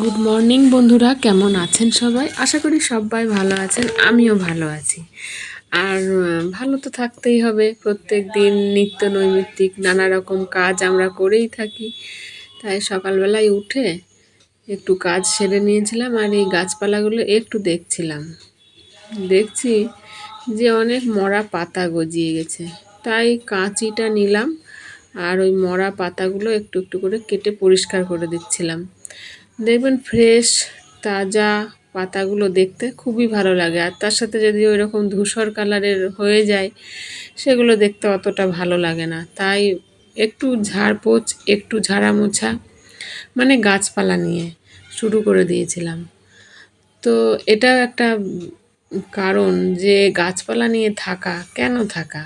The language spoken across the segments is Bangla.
গুড মর্নিং বন্ধুরা। কেমন আছেন সবাই? আশা করি সবাই ভালো আছেন। আমিও ভালো আছি। আর ভালো তো থাকতেই হবে। প্রত্যেক দিন নিত্য নৈমিত্তিক নানা রকম কাজ আমরা করেই থাকি। তাই সকালবেলায় উঠে একটু কাজ সেরে নিয়েছিলাম আর এই গাছপালাগুলো একটু দেখছিলাম। দেখছি যে অনেক মরা পাতা গজিয়ে গেছে। তাই কাঁচিটা নিলাম আর ওই মরা পাতাগুলো একটু একটু করে কেটে পরিষ্কার করে দিচ্ছিলাম। দেখবেন ফ্রেশ তাজা পাতাগুলো দেখতে খুবই ভালো লাগে। আর তার সাথে যদি ওই রকম ধূসর কালারের হয়ে যায়, সেগুলো দেখতে অতটা ভালো লাগে না। তাই একটু ঝাড়পোছ একটু ঝাড়া মোছা মানে গাছপালা নিয়ে শুরু করে দিয়েছিলাম। তো এটাও একটা কারণ যে গাছপালা নিয়ে থাকা, কেন থাকা?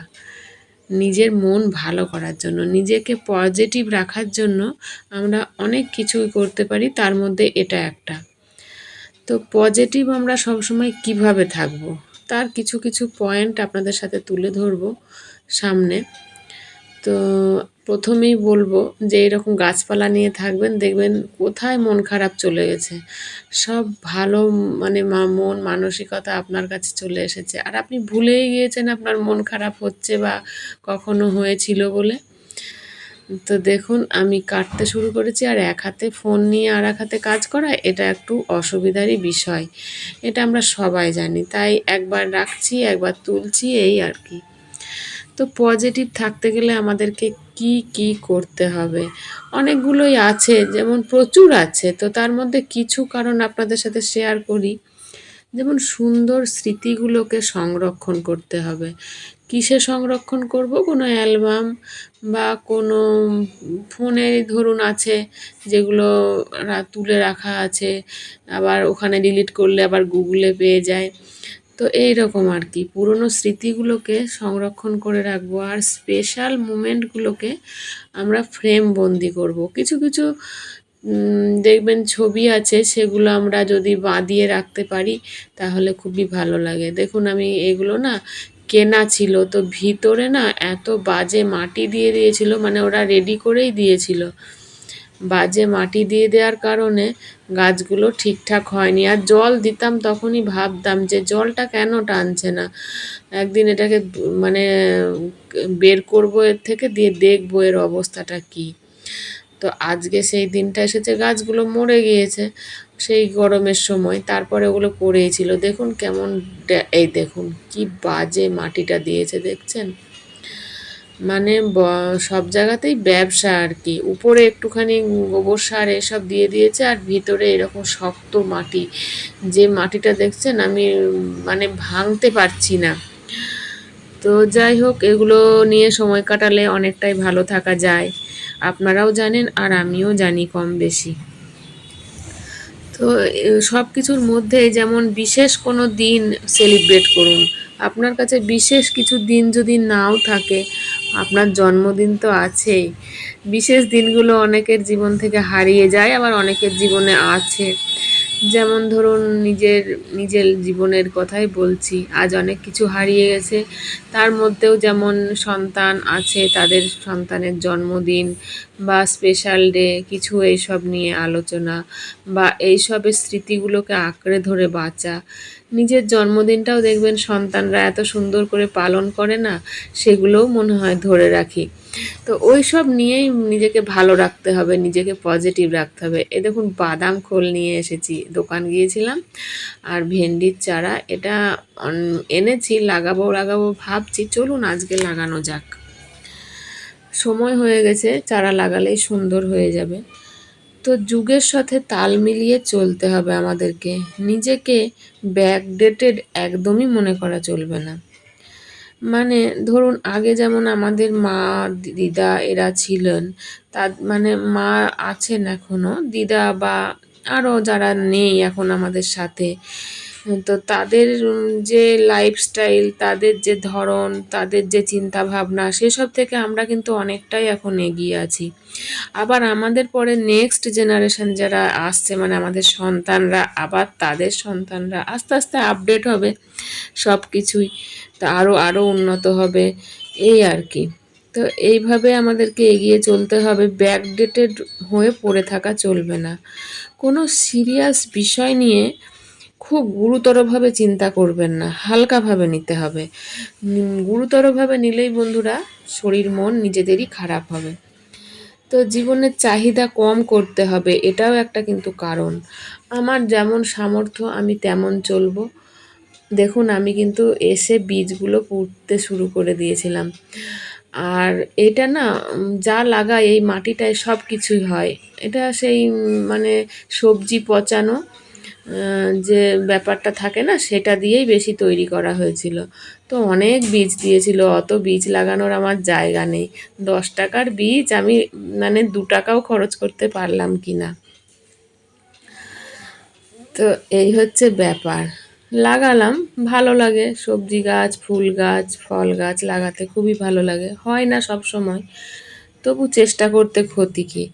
নিজের মন ভালো করার জন্য, নিজেকে পজিটিভ রাখার জন্য আমরা অনেক কিছুই করতে পারি, তার মধ্যে এটা একটা। তো পজিটিভ আমরা সবসময় কীভাবে থাকব? তার কিছু কিছু পয়েন্ট আপনাদের সাথে তুলে ধরব সামনে। তো প্রথমেই বলব যে এরকম গাছপালা নিয়ে থাকবেন, দেখবেন কোথায় মন খারাপ চলে গেছে। সব ভালো মানে মন মানসিকতা আপনার কাছে চলে এসেছে। আর আপনি ভুলেই গিয়েছেন আপনার মন খারাপ হচ্ছে বা কখনো হয়েছিল বলে। তো দেখুন, আমি কাটতে শুরু করেছি আর এক হাতে ফোন নিয়ে আর এক হাতে কাজ করা, এটা একটু অসুবিধারই বিষয়। এটা আমরা সবাই জানি, তাই একবার রাখছি, একবার তুলছি, এই আর কি। তো পজিটিভ থাকতে গেলে আমাদেরকে কি কি করতে হবে? অনেকগুলোই আছে, যেমন প্রচুর আছে, তো তার মধ্যে কিছু কারণ আপনাদের সাথে শেয়ার করি। যেমন সুন্দর স্মৃতিগুলোকে সংরক্ষণ করতে হবে। কিসে সংরক্ষণ করব? কোনো অ্যালবাম বা কোনো ফোনে ধরুন আছে, যেগুলো তুলে রাখা আছে, আবার ওখানে ডিলিট করলে আবার গুগলে পেয়ে যায়। তো এই রকম আর কি। পুরনো স্মৃতিগুলোকে সংরক্ষণ করে রাখব আর স্পেশাল মুমেন্টগুলোকে আমরা ফ্রেম বন্দি করব। কিছু কিছু দেখবেন ছবি আছে, সেগুলো আমরা যদি বাঁধিয়ে রাখতে পারি, তাহলে খুবই ভালো লাগে। দেখুন আমি এগুলো না কেনা ছিল, তো ভিতরে না এত বাজে মাটি দিয়ে দিয়েছিল মানে ওরা রেডি করেই দিয়েছিল। বাজে মাটি দিয়ে দেওয়ার কারণে গাছগুলো ঠিকঠাক হয়নি। আর জল দিতাম তখনই ভাবতাম যে জলটা কেন টানছে না? একদিন এটাকে মানে বের করব এর থেকে, দিয়ে দেখব এর অবস্থাটা কী। তো আজকে সেই দিনটা এসেছে, গাছগুলো মরে গিয়েছে সেই গরমের সময়। তারপরে ওগুলো পড়েই ছিল। দেখুন কেমন এই দেখুন, কি বাজে মাটিটা দিয়েছে, দেখছেন? মানে সব জায়গাতেই ব্যবসা আর কি। উপরে একটুখানি গোবর সার এসব দিয়ে দিয়েছে আর ভিতরে এরকম শক্ত মাটি। যে মাটিটা দেখছেন আমি মানে ভাঙতে পারছি না। তো যাই হোক, এগুলো নিয়ে সময় কাটালে অনেকটাই ভালো থাকা যায়। আপনারাও জানেন আর আমিও জানি কম বেশি। তো সব কিছুর মধ্যে যেমন বিশেষ কোনো দিন সেলিব্রেট করুন। আপনার কাছে বিশেষ কিছু দিন যদি নাও থাকে আপনার জন্মদিন তো আছেই। বিশেষ দিনগুলো অনেকের জীবন থেকে হারিয়ে যায়, আবার অনেকের জীবনে আছে। যেমন ধরুন, নিজের নিজের জীবনের কথাই বলছি, আজ অনেক কিছু হারিয়ে গেছে। তার মধ্যেও যেমন সন্তান আছে, তাদের সন্তানের জন্মদিন বা স্পেশাল ডে কিছু এইসব নিয়ে আলোচনা বা এইসবের স্মৃতিগুলোকে আঁকড়ে ধরে বাঁচা। নিজের জন্মদিনটাও দেখবেন সন্তানরা এত সুন্দর করে পালন করে না, সেগুলোও মনে হয় ধরে রাখি। তো ওই সব নিয়েই নিজেকে ভালো রাখতে হবে, নিজেকে পজিটিভ রাখতে হবে। এ দেখুন, বাদাম খোল নিয়ে এসেছি, দোকান গিয়েছিলাম, আর ভেন্ডির চারা এটা এনেছি, লাগাবো লাগাবো ভাবছি, চলুন আজকে লাগানো যাক। সময় হয়ে গেছে, চারা লাগালেই সুন্দর হয়ে যাবে। তো যুগের সাথে তাল মিলিয়ে চলতে হবে আমাদেরকে। নিজেকে ব্যাকডেটেড একদমই মনে করা চলবে না। মানে ধরুন, আগে যেমন আমাদের মা, দিদা এরা ছিলেন, তার মানে মা আছেন এখনও দিদা বা আরও যারা নেই এখন আমাদের সাথে তো তাদের যে লাইফস্টাইল তাদের যে ধরন, তাদের যে চিন্তা ভাবনা সেসব থেকে আমরা কিন্তু অনেকটাই এখন এগিয়ে আছি। আবার আমাদের পরে নেক্সট জেনারেশন যারা আসছে মানে আমাদের সন্তানরা, আবার তাদের সন্তানরা আস্তে আস্তে আপডেট হবে সব কিছুই তা আরও আরও উন্নত হবে, এই আর কি। তো এইভাবে আমাদেরকে এগিয়ে চলতে হবে ব্যাকডেটেড হয়ে পড়ে থাকা চলবে না। কোনো সিরিয়াস বিষয় নিয়ে খুব গুরুতরভাবে চিন্তা করবেন না, হালকাভাবে নিতে হবে। গুরুতরভাবে নিলেই বন্ধুরা শরীর, মন নিজেদেরই খারাপ হবে। তো জীবনের চাহিদা কম করতে হবে, এটাও একটা কিন্তু কারণ। আমার যেমন সামর্থ্য, আমি তেমন চলবো। দেখুন, আমি কিন্তু এসে বীজগুলো পুঁততে শুরু করে দিয়েছিলাম। আর এটা না যা লাগাই, এই মাটিটায় সব কিছুই হয়। এটা সেই মানে সবজি পচানো যে ব্যাপারটা থাকে না, সেটা দিয়েই বেশি তৈরি করা হয়েছিল। তো অনেক বীজ দিয়েছিল, অত বীজ লাগানোর আমার জায়গা নেই। দশ টাকার বীজ আমি মানে দু টাকাও খরচ করতে পারলাম কি না তো এই হচ্ছে ব্যাপার। লাগালাম, ভালো লাগে। সবজি গাছ, ফুল গাছ, ফল গাছ লাগাতে খুবই ভালো লাগে। হয় না সব সময়, তবু চেষ্টা করতে ক্ষতি কি?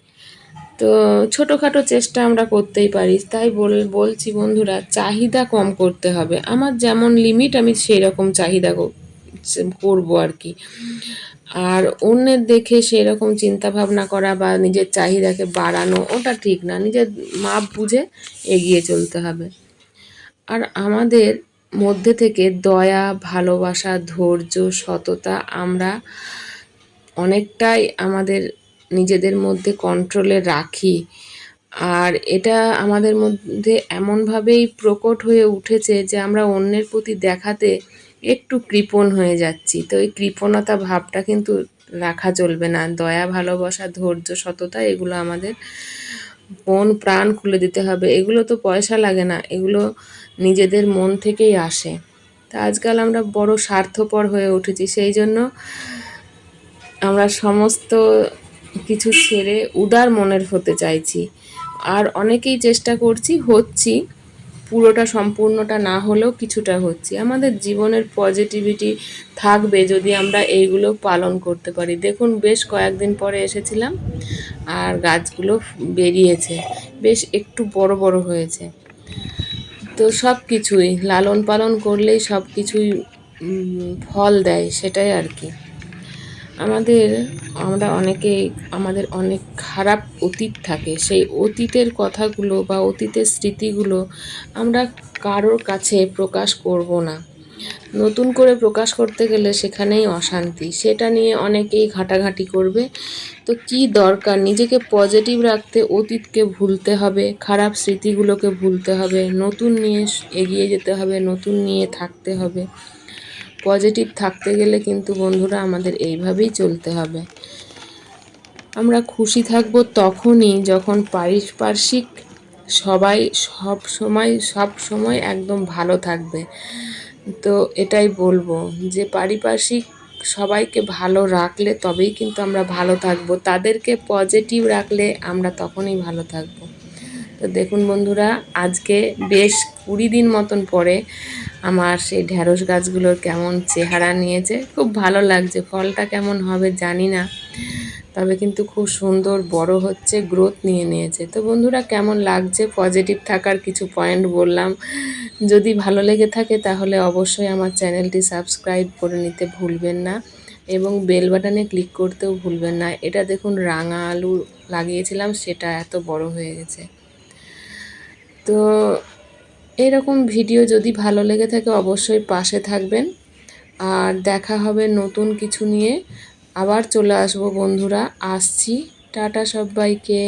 তো ছোটোখাটো চেষ্টা আমরা করতেই পারি। তাই বল, বলছি বন্ধুরা, চাহিদা কম করতে হবে। আমার যেমন লিমিট আমি সেই রকম চাহিদা কর- করব আর কি। আর অন্যের দেখে সেই রকম চিন্তা ভাবনা করা বা নিজের চাহিদাকে বাড়ানো, ওটা ঠিক না। নিজের মাপ বুঝে এগিয়ে চলতে হবে। আর আমাদের মধ্যে থেকে দয়া, ভালোবাসা, ধৈর্য, সততা আমরা অনেকটাই আমাদের নিজেদের মধ্যে কন্ট্রোলে রাখি। আর এটা আমাদের মধ্যে এমনভাবেই প্রকট হয়ে উঠেছে যে আমরা অন্যের প্রতি দেখাতে একটু কৃপণ হয়ে যাচ্ছি। তো এই কৃপণতা ভাবটা কিন্তু রাখা চলবে না। দয়া, ভালোবাসা, ধৈর্য, সততা এগুলো আমাদের মন, প্রাণ খুলে দিতে হবে। এগুলো তো পয়সা লাগে না, এগুলো নিজেদের মন থেকেই আসে। তা আজকাল আমরা বড় স্বার্থপর হয়ে উঠেছি। সেই জন্য আমরা সমস্ত কিছু ছেড়ে উদার মনের হতে চাইছি। আর অনেকেই চেষ্টা করছি, হচ্ছি। পুরোটা সম্পূর্ণটা না হলেও কিছুটা হচ্ছি। আমাদের জীবনের পজিটিভিটি থাকবে যদি আমরা এইগুলো পালন করতে পারি। দেখুন, বেশ কয়েকদিন পরে এসেছিলাম আর গাছগুলো বেরিয়েছে। বেশ একটু বড় বড় হয়েছে। তো সব কিছুই লালন পালন করলেই সব কিছুই ফল দেয়, সেটাই আর কি। আমাদের, আমরা অনেকেই, আমাদের অনেক খারাপ অতীত থাকে। সেই অতীতের কথাগুলো বা অতীতের স্মৃতিগুলো আমরা কারোর কাছে প্রকাশ করব না। নতুন করে প্রকাশ করতে গেলে সেখানেই অশান্তি। সেটা নিয়ে অনেকেই ঘাটাঘাটি করবে। তো কি দরকার? নিজেকে পজিটিভ রাখতে অতীতকে ভুলতে হবে, খারাপ স্মৃতিগুলোকে ভুলতে হবে, নতুন নিয়ে এগিয়ে যেতে হবে, নতুন নিয়ে থাকতে হবে। পজিটিভ থাকতে গেলে কিন্তু বন্ধুরা আমাদের এইভাবেই চলতে হবে। আমরা খুশি থাকব তখনই যখন পারিপার্শ্বিক সবাই সব সময় সব সময় একদম ভালো থাকবে। তো এটাই বলব যে পারিপার্শ্বিক সবাইকে ভালো রাখলে তবেই কিন্তু আমরা ভালো থাকব। তাদেরকে পজিটিভ রাখলে আমরা তখনই ভালো থাকব। তো দেখুন বন্ধুরা, আজকে বেশ কুড়ি দিন মতন পরে আমার সেই ঢ্যাঁড়স গাছগুলোর কেমন চেহারা নিয়েছে। খুব ভালো লাগছে, ফলটা কেমন হবে জানি না, তবে কিন্তু খুব সুন্দর বড় হচ্ছে গ্রোথ নিয়ে নিয়েছে। তো বন্ধুরা, কেমন লাগছে? পজিটিভ থাকার কিছু পয়েন্ট বললাম। যদি ভালো লেগে থাকে তাহলে অবশ্যই আমার চ্যানেলটি সাবস্ক্রাইব করে নিতে ভুলবেন না এবং বেল বাটনে ক্লিক করতেও ভুলবেন না। এটা দেখুন, রাঙা আলু লাগিয়েছিলাম, সেটা এত বড় হয়ে গেছে। তো এরকম ভিডিও যদি ভালো লেগে থাকে অবশ্যই পাশে থাকবেন। আর দেখা হবে নতুন কিছু নিয়ে। আবার চলে আসব বন্ধুরা। আসছি। টাটা সবাইকে।